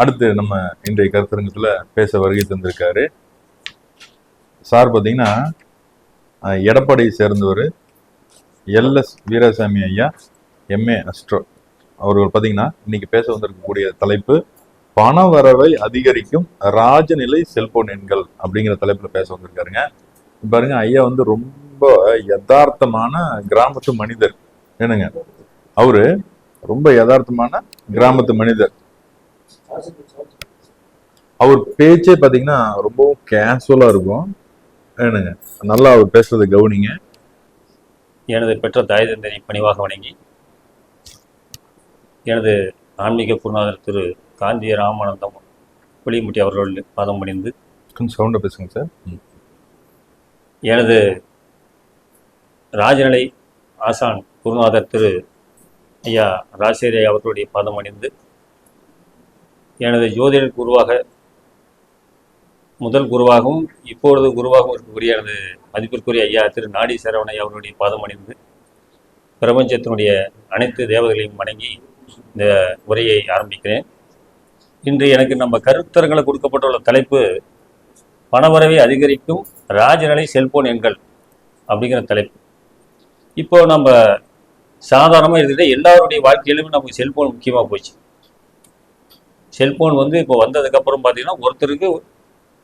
அடுத்து நம்ம இன்றைய கருத்தரங்கத்தில் பேச வருகை தந்திருக்காரு. சார் பார்த்தீங்கன்னா எடப்பாடியை சேர்ந்தவர் எல்எஸ் வீராசாமி ஐயா எம்ஏ அஸ்ட்ரோ. அவர்கள் பார்த்தீங்கன்னா இன்னைக்கு பேச வந்திருக்கக்கூடிய தலைப்பு பண வரவை அதிகரிக்கும் ராஜநிலை செல்போன் எண்கள் அப்படிங்கிற தலைப்பில் பேச வந்திருக்காருங்க. பாருங்க ஐயா வந்து ரொம்ப யதார்த்தமான கிராமத்து மனிதர். என்னங்க? அவரு ரொம்ப யதார்த்தமான கிராமத்து மனிதர். அவர் பேச்சே பாத்தீங்கன்னா ரொம்பவும் கேஷுவலா இருக்கும். என்னங்க நல்லா அவர் பேசுறதை கவனிங்க. எனது பெற்ற தாய் தந்தனை பணிவாக வணங்கி எனது ஆன்மீக குருநாதர் திரு காஞ்சி ராமானந்தம் புளிமுட்டி அவர்கள் பாதம் பணிந்து கொஞ்சம் சவுண்டா பேசுங்க சார். எனது ராஜநிலை ஆசான் குருநாதர் திரு ஐயா ராசேரி அவர்களுடைய பாதம் அணிந்து எனது ஜோதிட குருவாக முதல் குருவாகவும் இப்பொழுது குருவாகவும் இருக்கக்கூடிய எனது மதிப்பிற்குரிய ஐயா திரு நாடி சரவணை அவருடைய பாதம் அணிந்து பிரபஞ்சத்தினுடைய அனைத்து தேவதைகளையும் வணங்கி இந்த உரையை ஆரம்பிக்கிறேன். இன்று எனக்கு நம்ம கருத்தரங்களை கொடுக்கப்பட்டுள்ள தலைப்பு பணவரவை அதிகரிக்கும் ராஜநிலை செல்போன் எண்கள் அப்படிங்கிற தலைப்பு. இப்போ நம்ம சாதாரணமாக இருந்துட்டு எல்லாருடைய வாழ்க்கையிலுமே நமக்கு செல்போன் முக்கியமாக போச்சு. செல்போன் வந்து இப்போ வந்ததுக்கப்புறம் பார்த்தீங்கன்னா ஒருத்தருக்கு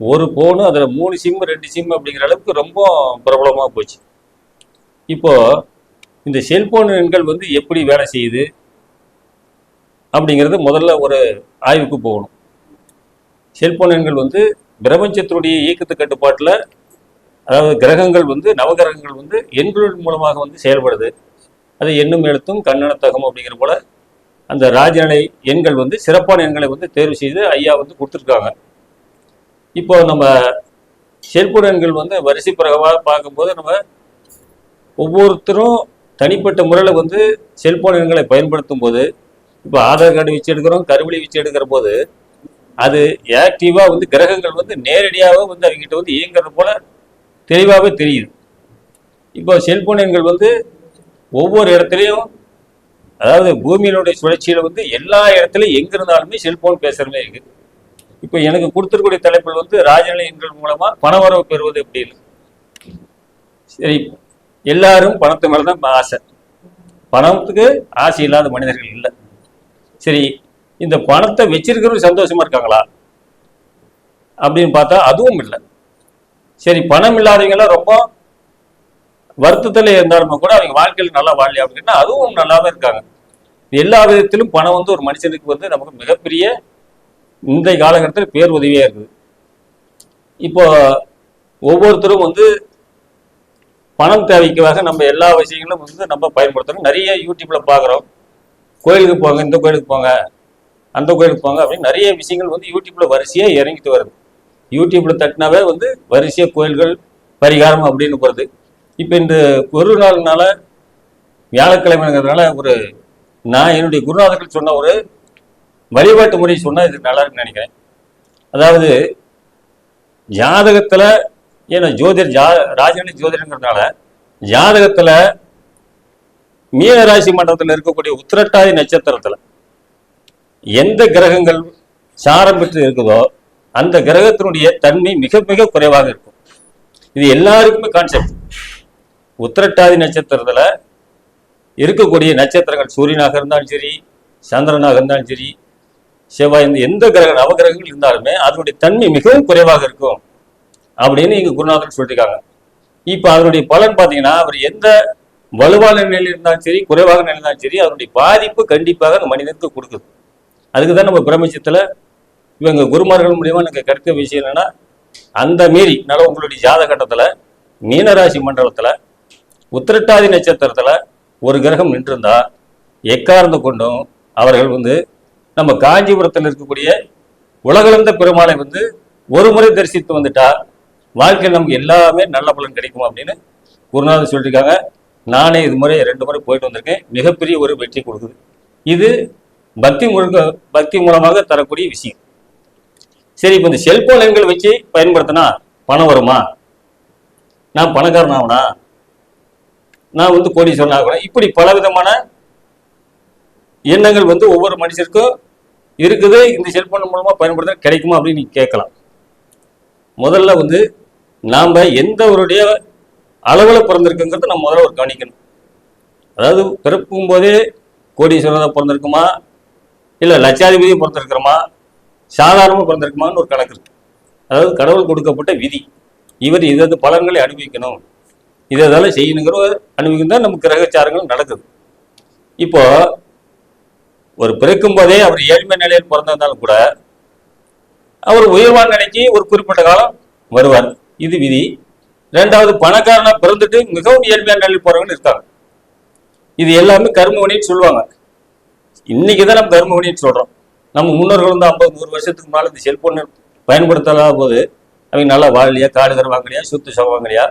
ஒரு ஃபோனு அதில் மூணு சிம்மு ரெண்டு சிம்மு அப்படிங்கிற அளவுக்கு ரொம்ப பிரபலமாக போச்சு. இப்போது இந்த செல்போன் எண்கள் வந்து எப்படி வேலை செய்யுது அப்படிங்கிறது முதல்ல ஒரு ஆய்வுக்கு போகணும். செல்போன் எண்கள் வந்து பிரபஞ்சத்தினுடைய இயக்கத்து கட்டுப்பாட்டில் அதாவது கிரகங்கள் வந்து நவகிரகங்கள் வந்து எண்கள் மூலமாக வந்து செயல்படுது. அது எண்ணும் எழுத்தும் கண்ணனத்தகம் அப்படிங்கிற போல அந்த ராஜநிலை எண்கள் வந்து சிறப்பான எண்களை வந்து தேர்வு செய்து ஐயா வந்து கொடுத்துருக்காங்க. இப்போ நம்ம செல்போன் எண்கள் வந்து வரிசை பிறகமாக பார்க்கும்போது நம்ம ஒவ்வொருத்தரும் தனிப்பட்ட முறையில் வந்து செல்போன் எண்களை பயன்படுத்தும் போது இப்போ ஆதார் கார்டு வச்சு எடுக்கிறோம் கருவிழி வச்சு எடுக்கிற போது அது ஆக்டிவாக வந்து கிரகங்கள் வந்து நேரடியாக வந்து அவங்ககிட்ட வந்து இயங்குறது போல தெளிவாகவே தெரியுது. இப்போ செல்போன் எண்கள் வந்து ஒவ்வொரு இடத்துலையும் அதாவது பூமியினுடைய சுழற்சியில் வந்து எல்லா இடத்துலையும் எங்கே இருந்தாலுமே செல்போன் பேசுகிறமே இருக்கு. இப்போ எனக்கு கொடுத்துருக்கூடிய தலைப்பில் வந்து ராஜநிலையங்கள் மூலமாக பண பணவரவு பெறுவது எப்படின்னு சரி எல்லாரும் பணத்து மேலே தான் ஆசை. பணத்துக்கு ஆசை இல்லாத மனிதர்கள் இல்லை. சரி இந்த பணத்தை வச்சிருக்கிறவங்க சந்தோஷமா இருக்காங்களா? அப்படின்னு பார்த்தா அதுவும் இல்லை. சரி பணம் இல்லாதவங்களாம் ரொம்ப வருத்தத்தில் இருந்தாலுமே கூட அவங்க வாழ்க்கையில் நல்லா வாழலையா அப்படின்னா அதுவும் நல்லாவே இருக்காங்க. எல்லா விதத்திலும் பணம் வந்து ஒரு மனுஷனுக்கு வந்து நமக்கு மிகப்பெரிய இந்த காலகட்டத்தில் பேர் உதவியா இருக்குது. இப்போ ஒவ்வொருத்தரும் வந்து பணம் தேவைக்காக நம்ம எல்லா விஷயங்களும் வந்து நம்ம பயன்படுத்துறோம். நிறைய யூடியூப்ல பார்க்குறோம் கோயிலுக்கு போங்க இந்த கோயிலுக்கு போங்க அந்த கோயிலுக்கு போங்க அப்படின்னு நிறைய விஷயங்கள் வந்து யூடியூப்ல வரிசையா இறங்கிட்டு வருது. யூடியூப்ல தட்டினாவே வந்து வரிசையா கோயில்கள் பரிகாரம் அப்படின்னு போகிறது இப்போ இந்த ஒரு நாள்னால வியாழக்கிழமைங்கிறதுனால ஒரு நான் என்னுடைய குருநாதர்கள் சொன்ன ஒரு வழிபாட்டு முறை சொன்னா இது நல்லா இருக்குன்னு நினைக்கிறேன். அதாவது ஜாதகத்துல ஏன்னா ஜோதிர் ஜா ராஜனி ஜோதிடங்கிறதுனால ஜாதகத்துல மீனராசி மண்டலத்தில் இருக்கக்கூடிய உத்திரட்டாதி நட்சத்திரத்துல எந்த கிரகங்கள் சாரம் பெற்று இருக்குதோ அந்த கிரகத்தினுடைய தன்மை மிக மிக குறைவாக இருக்கும். இது எல்லாருக்குமே கான்செப்ட் உத்திரட்டாதி நட்சத்திரத்தில் இருக்கக்கூடிய நட்சத்திரங்கள் சூரியனாக இருந்தாலும் சரி சந்திரனாக இருந்தாலும் சரி செவ்வாய் இந்த எந்த கிரக நவகிரகங்கள் இருந்தாலுமே அதனுடைய தன்மை மிகவும் குறைவாக இருக்கும் அப்படின்னு இங்கே குருநாதர் சொல்லியிருக்காங்க. இப்போ அதனுடைய பலன் பார்த்தீங்கன்னா அவர் எந்த வலுவான நிலையில் இருந்தாலும் சரி குறைவாக நிலை இருந்தாலும் சரி அதனுடைய பாதிப்பு கண்டிப்பாக அந்த மனிதனுக்கு கொடுக்குது. அதுக்கு தான் நம்ம பிரபஞ்சத்தில் இவங்க குருமார்கள் மூலியமாக எனக்கு கற்க விஷயம் என்னென்னா அந்த மீறி நல்ல உங்களுடைய ஜாதகட்டத்தில் மீனராசி மண்டலத்தில் உத்திரட்டாதி நட்சத்திரத்தில் ஒரு கிரகம் நின்றிருந்தா எக்கார்ந்து கொண்டும் அவர்கள் வந்து நம்ம காஞ்சிபுரத்தில் இருக்கக்கூடிய உலகளந்த பெருமாளை வந்து ஒரு முறை தரிசித்து வந்துட்டா வாழ்க்கையில் நமக்கு எல்லாமே நல்ல பலன் கிடைக்கும் அப்படின்னு குருநாதர் சொல்லியிருக்காங்க. நானே இது முறை ரெண்டு முறை போயிட்டு வந்திருக்கேன். மிகப்பெரிய ஒரு வெற்றி கொடுக்குது. இது பக்தி முழுக்க பக்தி மூலமாக தரக்கூடிய விஷயம். சரி இப்போ இந்த செல்போன் எண்கள் வச்சு பயன்படுத்தினா பணம் வருமா? நான் பணக்காரன் ஆகனா நான் வந்து கோடீஸ்வரன் ஆகணும் இப்படி பல விதமான எண்ணங்கள் வந்து ஒவ்வொரு மனுஷருக்கும் இருக்குது. இந்த செல்போன் மூலமாக பயன்படுத்த கிடைக்குமா அப்படின்னு நீங்க கேட்கலாம். முதல்ல வந்து நாம் எந்த ஒருடைய அளவில் பிறந்திருக்குங்கிறத நம்ம முதல்ல ஒரு கவனிக்கணும். அதாவது பிறக்கும் போதே கோடீஸ்வரதா பிறந்திருக்குமா? இல்லை லட்சாதிபதி பிறந்திருக்கிறோமா? சாதாரணமாக பிறந்திருக்குமான்னு ஒரு கணக்கு இருக்கு. அதாவது கடவுள் கொடுக்கப்பட்ட விதி. இவர் இதது பலன்களை அனுபவிக்கணும். இதை இதெல்லாம் செய்யணுங்கிற ஒரு அனுபவிக்கும் தான் நம்ம கிரகச்சாரங்கள் நடக்குது. இப்போ ஒரு பிறக்கும் போதே அவர் ஏழ்மை நிலையில் பிறந்திருந்தாலும் கூட அவர் உயர்வான நிலைக்கு ஒரு குறிப்பிட்ட காலம் வருவார். இது விதி. ரெண்டாவது பணக்காரனா பிறந்துட்டு மிகவும் ஏழ்மையான நிலையில் போறவங்க இருக்காங்க. இது எல்லாமே கர்மவனின்னு சொல்லுவாங்க. இன்னைக்கு தான் நம்ம கர்மவனின்னு சொல்றோம். நம்ம முன்னோர்கள் வந்து ஐம்பது நூறு வருஷத்துக்கு முன்னால் இந்த செல்போன் பயன்படுத்தலாத போது அவங்க நல்லா வாழலையா காடு வாங்கலையா சுத்து சுகம் வாங்கலையா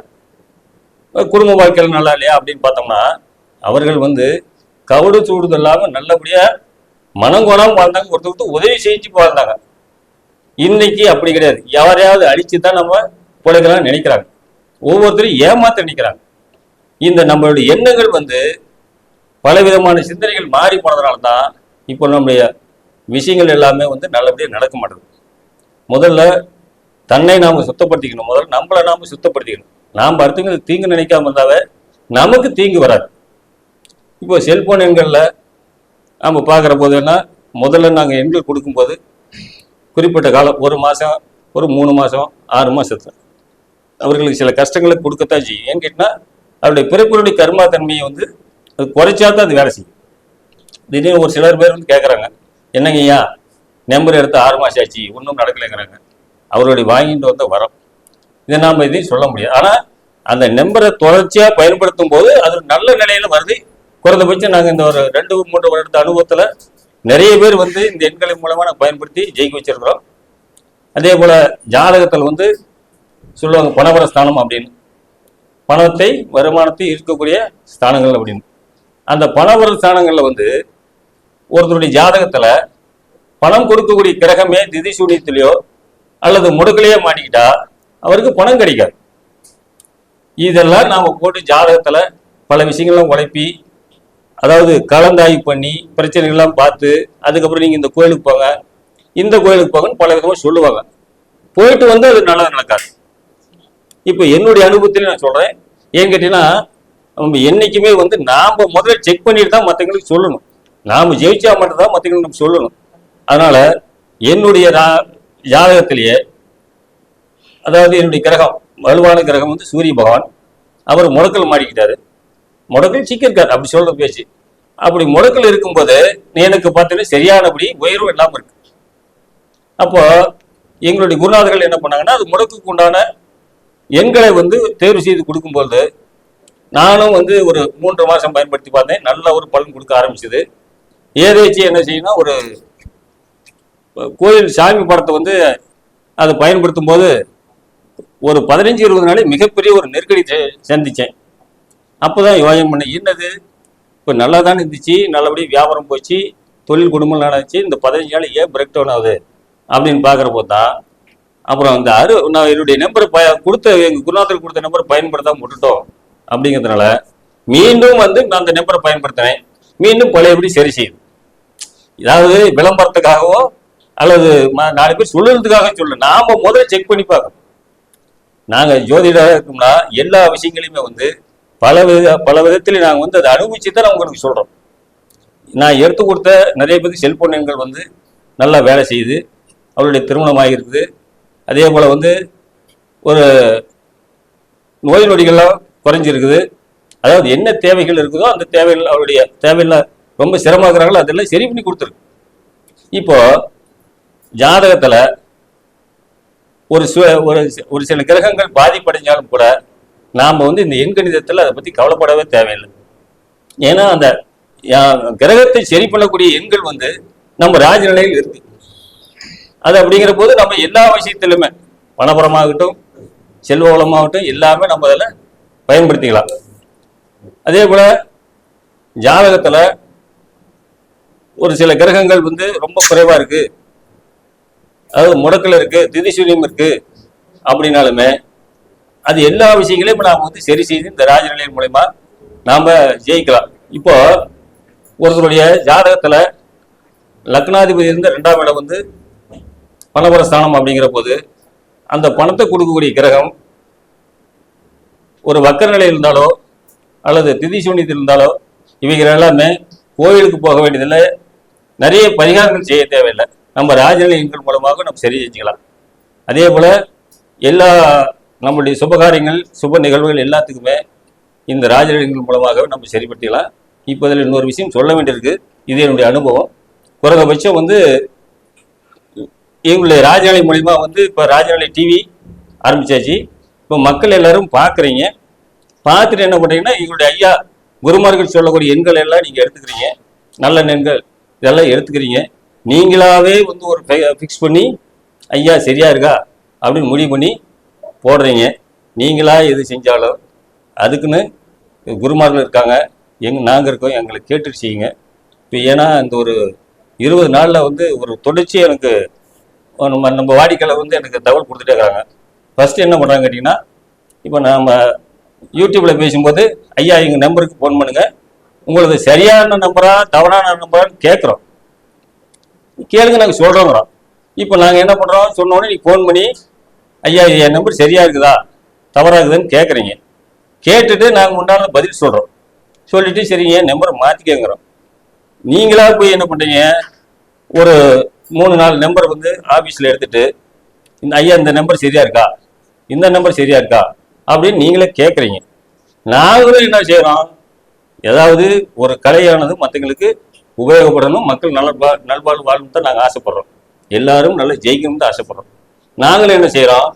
குடும்ப வாழ்க்கையில் நல்லா இல்லையா அப்படின்னு பார்த்தோம்னா அவர்கள் வந்து கவடு சூடுது இல்லாமல் நல்லபடியாக மனங்கோணாம வாழ்ந்தாங்க ஒருத்தருக்கு உதவி செஞ்சு வாழ்ந்தாங்க. இன்னைக்கு அப்படி கிடையாது. யாரையாவது அழிச்சு தான் நம்ம பிழைக்கலாம் நினைக்கிறாங்க. ஒவ்வொருத்தரும் ஏமாத்த நினைக்கிறாங்க. இந்த நம்மளுடைய எண்ணங்கள் வந்து பலவிதமான சிந்தனைகள் மாறி போனதுனால தான் இப்போ நம்முடைய விஷயங்கள் எல்லாமே வந்து நல்லபடியாக நடக்க மாட்டேங்குது. முதல்ல தன்னை நாம் சுத்தப்படுத்திக்கணும். முதல்ல நம்மளை நாம் சுத்தப்படுத்திக்கணும். நாம் அடுத்தவங்களுக்கு தீங்கு நினைக்காம இருந்தாவே நமக்கு தீங்கு வராது. இப்போ செல்போன் எண்களில் நம்ம பார்க்குற போது என்ன முதல்ல நாங்கள் எண்கள் கொடுக்கும்போது குறிப்பிட்ட காலம் ஒரு மாதம் ஒரு மூணு மாதம் ஆறு மாதத்தில் அவர்களுக்கு சில கஷ்டங்களை கொடுக்கத்தான் செய்யும். ஏன்னு கேட்டால் அவருடைய பிறப்பினுடைய கர்மா தன்மையை வந்து அது குறைச்சா தான் அது வேலை செய்யும். திடீர்னு ஒரு சிலர் பேர் வந்து கேட்குறாங்க என்னங்க ஐயா நம்பர் எடுத்து ஆறு மாதம் ஆச்சு ஒன்றும் நடக்கலைங்கிறாங்க. அவருடைய வாங்கிட்டு வந்த வரம் இதை நாம் இதையும் சொல்ல முடியாது ஆனால் அந்த நம்பரை தொடர்ச்சியாக பயன்படுத்தும் போது அது நல்ல நிலையில் வருது. குறைந்தபட்சம் நாங்கள் இந்த ஒரு ரெண்டு மூன்று வருடத்த அனுபவத்தில் நிறைய பேர் வந்து இந்த எண்களின் மூலமாக நாங்கள் பயன்படுத்தி ஜெயிக்க வச்சிருக்கிறோம். அதே போல் ஜாதகத்தில் வந்து சொல்லுவாங்க பணவர ஸ்தானம் அப்படின்னு. பணத்தை வருமானத்தை இருக்கக்கூடிய ஸ்தானங்கள் அப்படின்னு. அந்த பணவர ஸ்தானங்களில் வந்து ஒருத்தருடைய ஜாதகத்தில் பணம் கொடுக்கக்கூடிய கிரகமே திதி சூனியத்திலேயோ அல்லது முடுக்கலையே மாட்டிக்கிட்டா அவருக்கு பணம் கிடைக்காது. இதெல்லாம் நாம் போட்டு ஜாதகத்தில் பல விஷயங்கள்லாம் உழைப்பி அதாவது கலந்தாய்வு பண்ணி பிரச்சனைகள்லாம் பார்த்து அதுக்கப்புறம் நீங்கள் இந்த கோயிலுக்கு போங்க. இந்த கோயிலுக்கு போங்கன்னு பல விதமாக சொல்லுவாங்க. போயிட்டு வந்து அது நல்லா நடக்காது. இப்போ என்னுடைய அனுபவத்திலே நான் சொல்கிறேன் ஏன் கேட்டீங்கன்னா நம்ம என்னைக்குமே வந்து நாம் முதல்ல செக் பண்ணிட்டு தான் மற்றவங்களுக்கு சொல்லணும். நாம் ஜெயிச்சா மட்டும் தான் மற்றவங்களுக்கு நம்ம சொல்லணும். அதனால் என்னுடைய ஜாதகத்திலேயே அதாவது என்னுடைய கிரகம் வலுவான கிரகம் வந்து சூரிய பகவான். அவர் முடக்கல் மாடிக்கிட்டாரு முடக்கல் சீக்கிருக்காரு அப்படி சொல்ற பேச்சு. அப்படி முடக்கல் இருக்கும்போது எனக்கு பார்த்தீங்கன்னா சரியானபடி உயர்வு இல்லாமல் இருக்கு. அப்போ எங்களுடைய குருநாதர்கள் என்ன பண்ணாங்கன்னா அது முடக்குக்கு உண்டான எண்களை வந்து தேர்வு செய்து கொடுக்கும்போது நானும் வந்து ஒரு மூன்று மாதம் பயன்படுத்தி பார்த்தேன். நல்ல ஒரு பலன் கொடுக்க ஆரம்பிச்சது. ஏதேச்சு என்ன செய்யணும் ஒரு கோயில் சாமி படத்தை வந்து அதை பயன்படுத்தும் போது ஒரு பதினஞ்சு இருபது நாளே மிகப்பெரிய ஒரு நெருக்கடி சந்தித்தேன் அப்போ அப்போதான் யோசனை பண்ணேன் என்னது? இப்போ நல்லா தான் இருந்துச்சு நல்லபடியாக வியாபாரம் போச்சு தொழில் குடும்பம் நடந்துச்சு இந்த பதினஞ்சு நாள் ஏன் பிரேக் டவுன் ஆகுது? அப்படின்னு பார்க்குறப்போ தான் அப்புறம் அந்த அரு நான் என்னுடைய நம்பரை ப கொடுத்த எங்கள் குருநாதர் கொடுத்த நம்பரை பயன்படுத்தாம விட்டுட்டோம். அப்படிங்கிறதுனால மீண்டும் வந்து நான் அந்த நம்பரை பயன்படுத்தினேன் மீண்டும் பழையபடி சரி செய்யுது அதாவது விளம்பரத்துக்காகவோ அல்லது நாலு பேர் சொல்லுறதுக்காக சொல்லு நாம முதல்ல செக் பண்ணி பார்க்கணும். நாங்கள் ஜோதிடராக இருக்கோம்னா எல்லா விஷயங்களையுமே வந்து பல வித பல விதத்தில் நாங்கள் வந்து அதை அனுபவிச்சு தான் நான் உங்களுக்கு சொல்கிறோம் நான் எடுத்து கொடுத்த நிறைய பேருக்கு செல்போன் எண்கள் வந்து நல்லா வேலை செய்யுது. அவருடைய திருமணம் ஆகியிருக்குது. அதே போல் வந்து ஒரு நோய் நொடிகள்லாம் குறைஞ்சிருக்குது. அதாவது என்ன தேவைகள் இருக்குதோ அந்த தேவைகள் அவருடைய தேவையில்ல ரொம்ப சிரமங்கிறாங்களோ அதெல்லாம் சரி பண்ணி கொடுத்துருக்கு. இப்போ ஜாதகத்தில் ஒரு சு- ஒரு ஒரு சில கிரகங்கள் பாதிப்படைஞ்சாலும் கூட நாம் வந்து இந்த எண்கணிதத்தில் அதை பற்றி கவலைப்படவே தேவையில்லை. ஏன்னா அந்த கிரகத்தை சரி பண்ணக்கூடிய எண்கள் வந்து நம்ம ராஜநிலையில் இருக்கு. அது அப்படிங்கிற போது நம்ம எல்லா விஷயத்திலுமே பணபரமாகட்டும் செல்வ வளமாகட்டும் எல்லாமே நம்ம அதில் பயன்படுத்திக்கலாம். அதே போல் ஜாதகத்தில் ஒரு சில கிரகங்கள் வந்து ரொம்ப குறைவாக இருக்குது அதாவது முடக்கில் இருக்குது திதிசூரியம் இருக்குது அப்படின்னாலுமே அது எல்லா விஷயங்களையும் இப்போ நாம் வந்து சரி செய்து இந்த ராஜநிலையின் மூலயமா நாம் ஜெயிக்கலாம். இப்போ ஒருத்தருடைய ஜாதகத்தில் லக்னாதிபதி இருந்த ரெண்டாம் இடம் வந்து பணபர ஸ்தானம் அப்படிங்கிற போது அந்த பணத்தை கொடுக்கக்கூடிய கிரகம் ஒரு வக்கர நிலை இருந்தாலோ அல்லது திதி சூன்யத்தில் இருந்தாலோ இவைகள் எல்லாமே கோயிலுக்கு போக வேண்டியதில்லை. நிறைய பரிகாரங்கள் செய்ய தேவையில்லை. நம்ம ராஜநிலையங்கள் மூலமாக நம்ம சரி செஞ்சுக்கலாம். அதே போல் எல்லா நம்முடைய சுபகாரியங்கள் சுப நிகழ்வுகள் எல்லாத்துக்குமே இந்த ராஜநிலையங்கள் மூலமாக நம்ம சரிப்படுத்திக்கலாம். இப்போ இதில் இன்னொரு விஷயம் சொல்ல வேண்டியிருக்கு. இது என்னுடைய அனுபவம். குறைந்தபட்சம் வந்து எங்களுடைய ராஜநிலை மூலிமா வந்து இப்போ ராஜநிலை டிவி ஆரம்பிச்சாச்சு. இப்போ மக்கள் எல்லாரும் பார்க்குறீங்க. பார்த்துட்டு என்ன பண்ணுறீங்கன்னா எங்களுடைய ஐயா குருமார்கள் சொல்லக்கூடிய எண்கள் எல்லாம் நீங்கள் எடுத்துக்கிறீங்க. நல்ல எண்கள் இதெல்லாம் எடுத்துக்கிறீங்க. நீங்களாவே வந்து ஒரு ஃபிக்ஸ் பண்ணி ஐயா சரியா இருக்கா? அப்படின்னு முடிவு பண்ணி போடுறீங்க. நீங்களா எது செஞ்சாலும் அதுக்குன்னு குருமார்கள் இருக்காங்க. எங் நாங்கள் இருக்கோம். எங்களை கேட்டுட்டு செய்யுங்க. இப்போ ஏன்னா இந்த ஒரு இருபது நாளில் வந்து ஒரு தொடர்ச்சி எனக்கு நம்ம நம்ம வாடிக்கையில் வந்து எனக்கு தகவல் கொடுத்துட்டே இருக்காங்க. ஃபஸ்ட்டு என்ன பண்ணுறாங்க கேட்டிங்கன்னா இப்போ நம்ம யூடியூப்பில் பேசும்போது ஐயா எங்கள் நம்பருக்கு ஃபோன் பண்ணுங்கள் உங்களுக்கு சரியான நம்பரா தவறான நம்பரான்னு கேட்குறோம் கேளுங்க நாங்கள் சொல்கிறோங்கிறோம் இப்போ நாங்கள் என்ன பண்ணுறோம் சொன்னோடனே நீ ஃபோன் பண்ணி ஐயா இது என் நம்பர் சரியாக இருக்குதா? தவறாக இருக்குதுன்னு கேட்குறீங்க கேட்டுட்டு நாங்கள் உண்டான பதில் சொல்கிறோம் சொல்லிட்டு சரிங்க என் நம்பரை மாற்றிக்கங்கிறோம் நீங்களாக போய் என்ன பண்ணுறீங்க ஒரு மூணு நாலு நம்பர் வந்து ஆஃபீஸில் எடுத்துட்டு இந்த ஐயா இந்த நம்பர் சரியாக இருக்கா? இந்த நம்பர் சரியாக இருக்கா? அப்படின்னு நீங்களே கேட்குறீங்க நாங்களும் என்ன செய்கிறோம் ஏதாவது ஒரு கலையானது மற்றவங்களுக்கு உபயோகப்படணும் மக்கள் நல்வா நல்வாழ்வு வாழணும் தான் நாங்கள் ஆசைப்படுறோம். எல்லாரும் நல்லா ஜெயிக்கணும்னு தான் ஆசைப்படுறோம். நாங்களும் என்ன செய்கிறோம்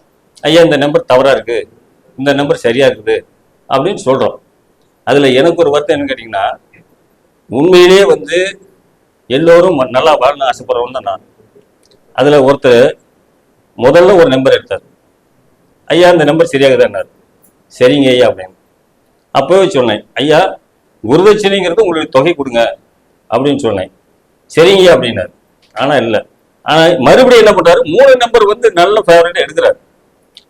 ஐயா இந்த நம்பர் தவறாக இருக்குது இந்த நம்பர் சரியாக இருக்குது அப்படின்னு சொல்கிறோம் அதில் எனக்கு ஒரு வருத்தம் என்னன்னு கேட்டிங்கன்னா உண்மையிலேயே வந்து எல்லோரும் நல்லா வாழணும் ஆசைப்படுறவன் தான் நான். அதில் ஒருத்தர் முதல்ல ஒரு நம்பர் எடுத்தார். ஐயா இந்த நம்பர் சரியாகுதான்னார் சரிங்க ஐயா அப்படின்னு. அப்போவே சொன்னேன் ஐயா குருதட்சணைங்கிறது உங்களுக்கு தொகை கொடுங்க. அப்படின்னு சொன்னேன். சரிங்க அப்படின்னாரு. ஆனால் இல்லை. ஆனால் மறுபடியும் என்ன பண்றாரு? மூணு நம்பர் வந்து நல்ல ஃபேவரட் எடுக்கிறாரு.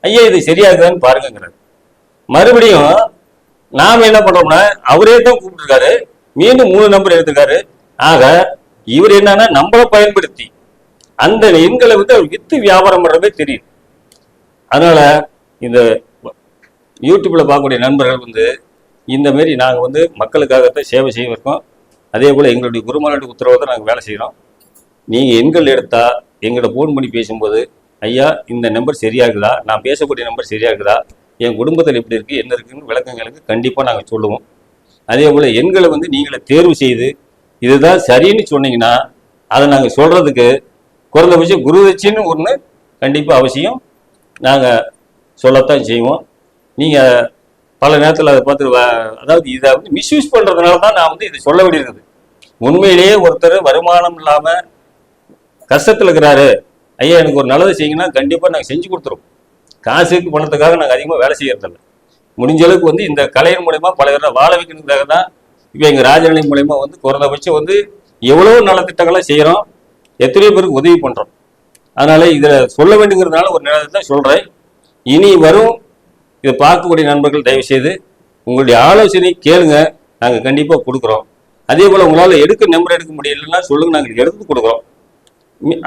ஐயா இது சரியாகுதான்னு பாருங்கிறாரு மறுபடியும் நாம என்ன பண்றோம்னா அவரே தான் கூப்பிட்டுருக்காரு. மீண்டும் மூணு நம்பர் எடுத்திருக்காரு. ஆக இவர் என்னன்னா நம்மளை பயன்படுத்தி அந்த எண்களை வந்து அவர் வித்து வியாபாரம் பண்றதே தெரியும் அதனால இந்த யூடியூப்ல பார்க்கக்கூடிய நண்பர்கள் வந்து இந்த மாரி நாங்கள் வந்து மக்களுக்காகத்தான் சேவை செய்வதற்கும் அதே போல் எங்களுடைய குருமானுடைய உத்தரவை தான் நாங்கள் வேலை செய்கிறோம் நீங்கள் எண்கள் எடுத்தால் எங்களை ஃபோன் பண்ணி பேசும்போது ஐயா இந்த நம்பர் சரியாகுதா? நான் பேசக்கூடிய நம்பர் சரியாகுதா? என் குடும்பத்தில் எப்படி இருக்குது என்ன இருக்குன்னு விளக்கங்களுக்கு கண்டிப்பாக நாங்கள் சொல்லுவோம். அதே போல் எண்களை வந்து நீங்களே தேர்வு செய்து இதுதான் சரின்னு சொன்னீங்கன்னா அதை நாங்கள் சொல்கிறதுக்கு குறைந்தபட்சம் குருதட்சின்னு ஒன்று கண்டிப்பாக அவசியம். நாங்கள் சொல்லத்தான் செய்வோம். நீங்கள் பல நேரத்தில் அதை பார்த்து அதாவது இதை வந்து மிஸ்யூஸ் பண்ணுறதுனால தான் நான் வந்து இதை சொல்ல வேண்டியிருக்குது உண்மையிலேயே ஒருத்தர் வருமானம் இல்லாமல் கஷ்டத்தில் இருக்கிறாரு. ஐயா எனக்கு ஒரு நல்லது செய்யுங்கன்னா கண்டிப்பாக நாங்கள் செஞ்சு கொடுத்துருவோம். காசுக்கு பணத்துக்காக நாங்கள் அதிகமாக வேலை செய்யறதில்ல. முடிஞ்ச அளவுக்கு வந்து இந்த கலையின் மூலயமா பல பேரை வாழ வைக்கணுங்கிறதுக்காக தான் இப்போ எங்கள் ராஜநிலை மூலயமா வந்து குறைந்தபட்சம் வந்து எவ்வளோ நலத்திட்டங்களை செய்கிறோம் எத்தனையோ பேருக்கு உதவி பண்ணுறோம் அதனால் இதில் சொல்ல வேண்டுங்கிறதுனால ஒரு நேரத்தை தான் சொல்கிறேன் இனி வரும் இதை பார்க்கக்கூடிய நண்பர்கள் தயவு செய்து உங்களுடைய ஆலோசனை கேளுங்க. நாங்கள் கண்டிப்பாக கொடுக்குறோம். அதே போல் உங்களால் எடுக்க நம்பர் எடுக்க முடியலன்னா சொல்லுங்க நாங்கள் எடுத்து கொடுக்குறோம்.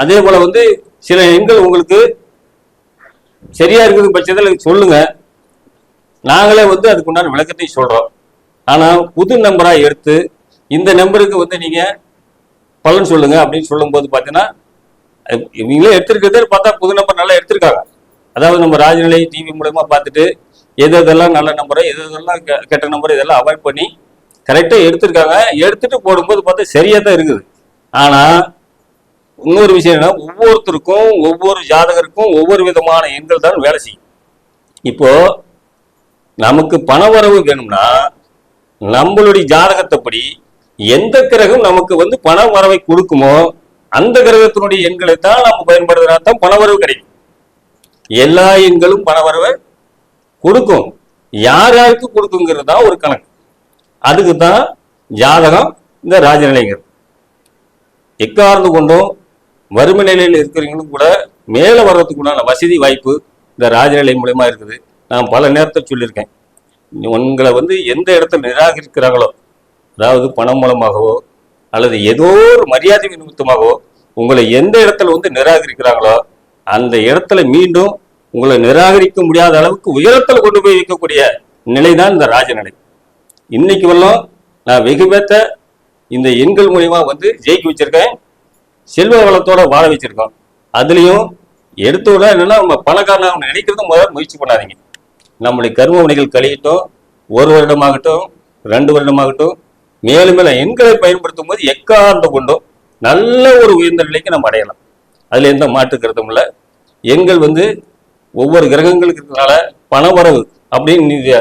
அதே போல் வந்து சில எண்கள் உங்களுக்கு சரியா இருக்கிற பட்சத்தில் சொல்லுங்க. நாங்களே வந்து அதுக்குண்டான விளக்கத்தையும் சொல்கிறோம் ஆனால் புது நம்பராக எடுத்து இந்த நம்பருக்கு வந்து நீங்க பலன் சொல்லுங்க அப்படின்னு சொல்லும்போது பார்த்தீங்கன்னா இவங்களே எடுத்திருக்கிறதே பார்த்தா புது நம்பர் நல்லா எடுத்திருக்காங்க. அதாவது நம்ம ராஜநிலை டிவி மூலமா பார்த்துட்டு எது எதெல்லாம் நல்ல நம்பரோ எது எதெல்லாம் கெட்ட நம்பரோ இதெல்லாம் அவாய்ட் பண்ணி கரெக்டாக எடுத்திருக்காங்க. எடுத்துட்டு போடும்போது பார்த்தா சரியாக தான் இருக்குது. ஆனால் இன்னொரு விஷயம் என்ன ஒவ்வொருத்தருக்கும் ஒவ்வொரு ஜாதகருக்கும் ஒவ்வொரு விதமான எண்கள் தான் வேலை செய்யும். இப்போ நமக்கு பண வரவு வேணும்னா நம்மளுடைய ஜாதகத்தைப்படி எந்த கிரகம் நமக்கு வந்து பண வரவை கொடுக்குமோ அந்த கிரகத்தினுடைய எண்களை தான் நம்ம பயன்படுத்தினா தான் பணவரவு கிடைக்கும். எல்லா எண்களும் பணவரவை கொடுக்கும். யார் யாருக்கு கொடுக்குங்கிறது தான் ஒரு கணக்கு. அதுக்கு தான் ஜாதகம் இந்த ராஜநிலைங்கிறது எக்கார்ந்து கொண்டும் வறுமை நிலையில் இருக்கிறவங்களும் கூட மேலே வர்றதுக்கு உண்டான வசதி வாய்ப்பு இந்த ராஜநிலை மூலயமா இருக்குது. நான் பல நேரத்தில் சொல்லியிருக்கேன். உங்களை வந்து எந்த இடத்துல நிராகரிக்கிறாங்களோ அதாவது பணம் மூலமாகவோ அல்லது ஏதோ ஒரு மரியாதை நிமித்தமாகவோ உங்களை எந்த இடத்துல வந்து நிராகரிக்கிறாங்களோ அந்த இடத்துல மீண்டும் உங்களை நிராகரிக்க முடியாத அளவுக்கு உயரத்தில் கொண்டு போய் வைக்கக்கூடிய நிலைதான் இந்த ராஜநிலை. இன்னைக்கு வரலாம் நான் வெகு பேத்த இந்த எண்கள் மூலியமா வந்து ஜெயிக்க வச்சிருக்கேன். செல்வ வளத்தோட வாழ வச்சிருக்கோம். அதுலயும் எடுத்த உடனே என்னன்னா நம்ம பணக்காரனாக நினைக்கிறது முதல்ல முயற்சி பண்ணாதீங்க. நம்முடைய கர்ம வினைகள் கழியட்டும் ஒரு வருடமாகட்டும் ரெண்டு வருடமாகட்டும் மேலும் மேலும் எண்களை பயன்படுத்தும் போது எக்காரணம் கொண்டும். நல்ல ஒரு உயர்ந்த நிலைக்கு நம்ம அடையலாம். அதுல எந்த மாற்று கருத்தும் இல்லை. எண்கள் வந்து ஒவ்வொரு கிரகங்களுக்கு இருக்கிறனால பணவரவு அப்படின்னு நீங்க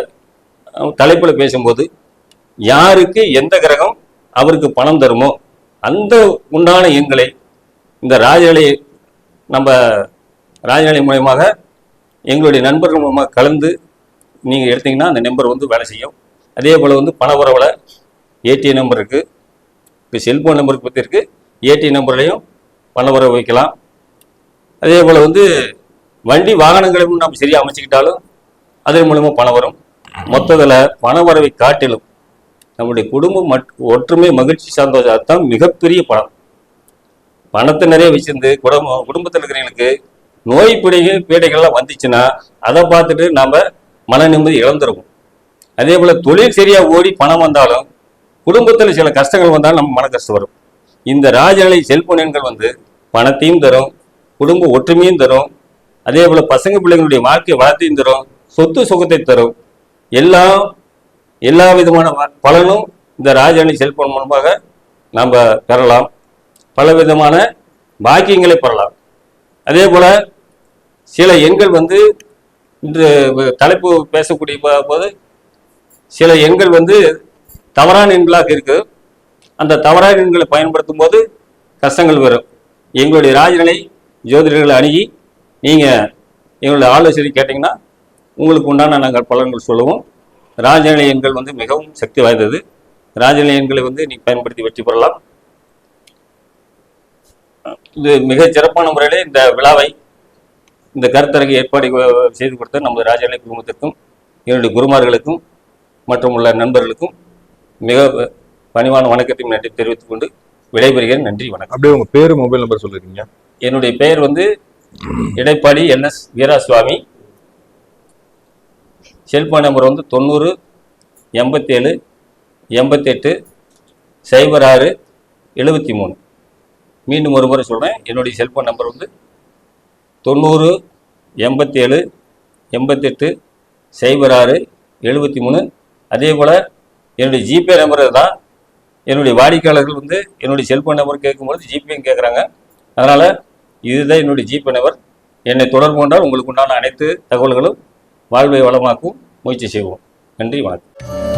தலைப்பில் பேசும்போது யாருக்கு எந்த கிரகம் அவருக்கு பணம் தருமோ அந்த உண்டான எண்களை இந்த ராஜநிலை நம்ம ராஜநிலை மூலயமாக எங்களுடைய நண்பர்கள் மூலமாக கலந்து நீங்கள் எடுத்தீங்கன்னா அந்த நம்பர் வந்து வேலை செய்யும். அதே போல் வந்து பண உறவில் ஏடிஎம் நம்பர் இருக்குது இப்போ செல்ஃபோன் நம்பருக்கு பற்றி இருக்குது ஏடிஎம் நம்பர்லையும் பண உறவு வைக்கலாம். அதே போல் வந்து வண்டி வாகனங்களையும் நம்ம சரியாக அமைச்சுக்கிட்டாலும் அதன் மூலமாக பணம் வரும். மொத்தத்தில் பண வரவை காட்டிலும் நம்முடைய குடும்பம் ஒற்றுமை மகிழ்ச்சி சந்தோஷம் தான் மிகப்பெரிய பணம். பணத்தை நிறைய வச்சிருந்து குடும்பம் குடும்பத்தில் இருக்கிறவங்களுக்கு நோய் பிடிகள் பீடைகள்லாம் வந்துச்சுன்னா அதை பார்த்துட்டு நாம் மன நிம்மதி இழந்துருவோம். அதே போல தொழில் சரியா ஓடி பணம் வந்தாலும் குடும்பத்தில் சில கஷ்டங்கள் வந்தாலும் நம்ம மன கஷ்டம் வரும். இந்த ராஜநிலை செல்போன் எண்கள் வந்து பணத்தையும் தரும் குடும்ப ஒற்றுமையும் தரும் அதே போல பசங்க பிள்ளைங்களுடைய வாழ்க்கை வளத்தையும் தரும் சொத்து சுகத்தை தரும். எல்லாம் எல்லா விதமான பலனும் இந்த ராஜாணி செல்போன் மூலமாக நாம் பெறலாம். பல விதமான பாக்கியங்களை பெறலாம். அதே போல் சில எண்கள் வந்து இன்று தலைப்பு பேசக்கூடிய போது சில எண்கள் வந்து தவறான எண்களாக இருக்குது அந்த தவறான எண்களை பயன்படுத்தும் போது கஷ்டங்கள் வரும். எங்களுடைய ராஜநிலை ஜோதிடர்களை அணுகி நீங்கள் எங்களுடைய ஆலோசனை கேட்டிங்கன்னா உங்களுக்கு உண்டான நாங்கள் பலன்கள் சொல்லுவோம். ராஜநிலை எண்கள் வந்து மிகவும் சக்தி வாய்ந்தது. ராஜநிலை எண்களை வந்து நீ பயன்படுத்தி வெற்றி பெறலாம். இது மிக சிறப்பான முறையிலே இந்த விழாவை இந்த கருத்தரங்கை ஏற்பாடு செய்து கொடுத்த நமது ராஜநிலை குடும்பத்திற்கும் என்னுடைய குருமார்களுக்கும் மற்றும் உள்ள நண்பர்களுக்கும் மிக பணிவான வணக்கத்தையும் நன்றி தெரிவித்துக் கொண்டு விடைபெறுகிறேன். நன்றி வணக்கம். அப்படியே உங்க பேரு மொபைல் நம்பர் சொல்லிருக்கீங்க. என்னுடைய பெயர் வந்து Edappadi N S Veeraswamy. Cellphone number வந்து தொண்ணூறு எண்பத்தேழு எண்பத்தெட்டு சைபர் ஆறு எழுபத்தி மூணு மீண்டும் ஒரு முறை சொல்கிறேன் என்னுடைய செல்போன் நம்பர் வந்து தொண்ணூறு எண்பத்தேழு எண்பத்தெட்டு சைபர் ஆறு எழுபத்தி மூணு அதே போல் என்னுடைய ஜிபே நம்பர் தான் என்னுடைய வாடிக்கையாளர்கள் வந்து என்னுடைய செல்போன் நம்பர் கேட்கும்போது ஜிபேயும் கேட்குறாங்க. அதனால் இதுதான் என்னுடைய ஜிபே நம்பர் என்னை தொடர்பு கொண்டால் உங்களுக்கு உண்டான அனைத்து தகவல்களும் வாழ்வை வளமாக்கும் முயற்சி செய்வோம். நன்றி வணக்கம்.